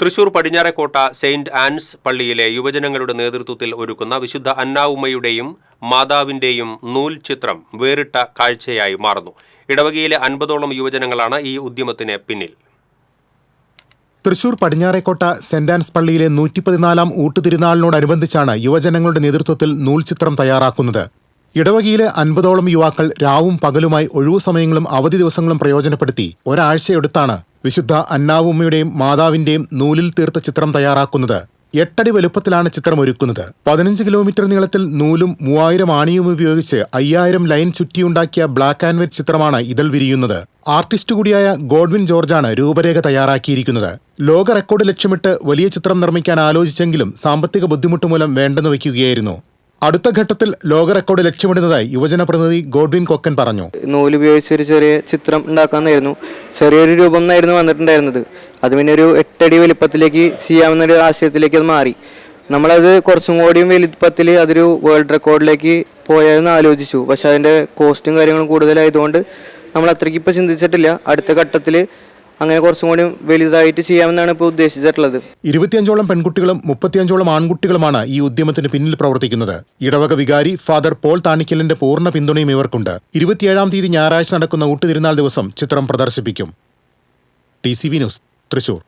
Thrissur Padinjarekotta Saint Ans പള്ളിയിലെ യുവജനങ്ങളുടെ നേതൃത്വത്തിൽ ഒരുക്കുന്ന വിശുദ്ധ അന്നാവുമ്മയുടെയും മാതാവിന്റെയും നൂൽ ചിത്രം വേറിട്ട കാഴ്ചയായി മാറുന്നു. ഇടവകയിലെ അൻപതോളം യുവജനങ്ങളാണ് ഈ ഉദ്യമത്തിന് പിന്നിൽ. തൃശൂർ പടിഞ്ഞാറേക്കോട്ട സെന്റ് ആൻസ് പള്ളിയിലെ നൂറ്റി പതിനാലാം ഊട്ടുതിരുനാളിനോടനുബന്ധിച്ചാണ് യുവജനങ്ങളുടെ നേതൃത്വത്തിൽ നൂൽചിത്രം തയ്യാറാക്കുന്നത്. ഇടവകയിലെ അൻപതോളം യുവാക്കൾ രാവും പകലുമായി ഒഴിവു സമയങ്ങളും അവധി ദിവസങ്ങളും പ്രയോജനപ്പെടുത്തി ഒരാഴ്ചയെടുത്താണ് വിശുദ്ധ അന്നാവുമ്മയുടെയും മാതാവിന്റെയും നൂലിൽ തീർത്ത ചിത്രം തയ്യാറാക്കുന്നത്. എട്ടടി വലുപ്പത്തിലാണ് ചിത്രം ഒരുക്കുന്നത് പതിനഞ്ച് കിലോമീറ്റർ നീളത്തിൽ നൂലും മൂവായിരം ആണിയും ഉപയോഗിച്ച് അയ്യായിരം ലൈൻ ചുറ്റിയുണ്ടാക്കിയ ബ്ലാക്ക് ആൻഡ് വൈറ്റ് ചിത്രമാണ് ഇതിൽ വിരിയുന്നത്. ആർട്ടിസ്റ്റ് കൂടിയായ ഗോഡ്വിൻ ജോർജാണ് രൂപരേഖ തയ്യാറാക്കിയിരിക്കുന്നത്. ലോക റെക്കോർഡ് ലക്ഷ്യമിട്ട് വലിയ ചിത്രം നിർമ്മിക്കാൻ ആലോചിച്ചെങ്കിലും സാമ്പത്തിക ബുദ്ധിമുട്ട് മൂലം വേണ്ടെന്ന് വയ്ക്കുകയായിരുന്നു. അടുത്ത ഘട്ടത്തിൽ ലോക റെക്കോർഡ് ലക്ഷ്യമിടുന്നതായി യുവജന പ്രതിനിധി ഗോഡ്വിൻ കൊക്കൻ പറഞ്ഞു. നൂൽ ഉപയോഗിച്ച് ഒരു ചെറിയ ചിത്രം ഉണ്ടാക്കാമെന്നായിരുന്നു ചെറിയൊരു രൂപം എന്നായിരുന്നു വന്നിട്ടുണ്ടായിരുന്നത്. അത് പിന്നെ ഒരു എട്ടടി വലിപ്പത്തിലേക്ക് ചെയ്യാമെന്നൊരു ആശയത്തിലേക്ക് അത് മാറി. നമ്മളത് കുറച്ചും കൂടിയും വലിപ്പത്തിൽ അതൊരു വേൾഡ് റെക്കോർഡിലേക്ക് പോയതെന്ന് ആലോചിച്ചു. പക്ഷെ അതിന്റെ കോസ്റ്റും കാര്യങ്ങളും കൂടുതലായതുകൊണ്ട് നമ്മൾ അത്രയ്ക്ക് ഇപ്പോൾ ചിന്തിച്ചിട്ടില്ല. അടുത്ത ഘട്ടത്തിൽ അങ്ങനെ കുറച്ചും കൂടി വലുതായിട്ട് ചെയ്യാമെന്നാണ് ഇപ്പോൾ ഉദ്ദേശിച്ചിട്ടുള്ളത്. ഇരുപത്തിയഞ്ചോളം പെൺകുട്ടികളും മുപ്പത്തിയഞ്ചോളം ആൺകുട്ടികളുമാണ് ഈ ഉദ്യമത്തിന് പിന്നിൽ പ്രവർത്തിക്കുന്നത്. ഇടവക വികാരി ഫാദർ പോൾ താണിക്കലിന്റെ പൂർണ പിന്തുണയും ഇവർക്കുണ്ട്. ഇരുപത്തിയേഴാം തീയതി ഞായറാഴ്ച നടക്കുന്ന ഊട്ടുതിരുന്നാൾ ദിവസം ചിത്രം പ്രദർശിപ്പിക്കും. T news Thrissur.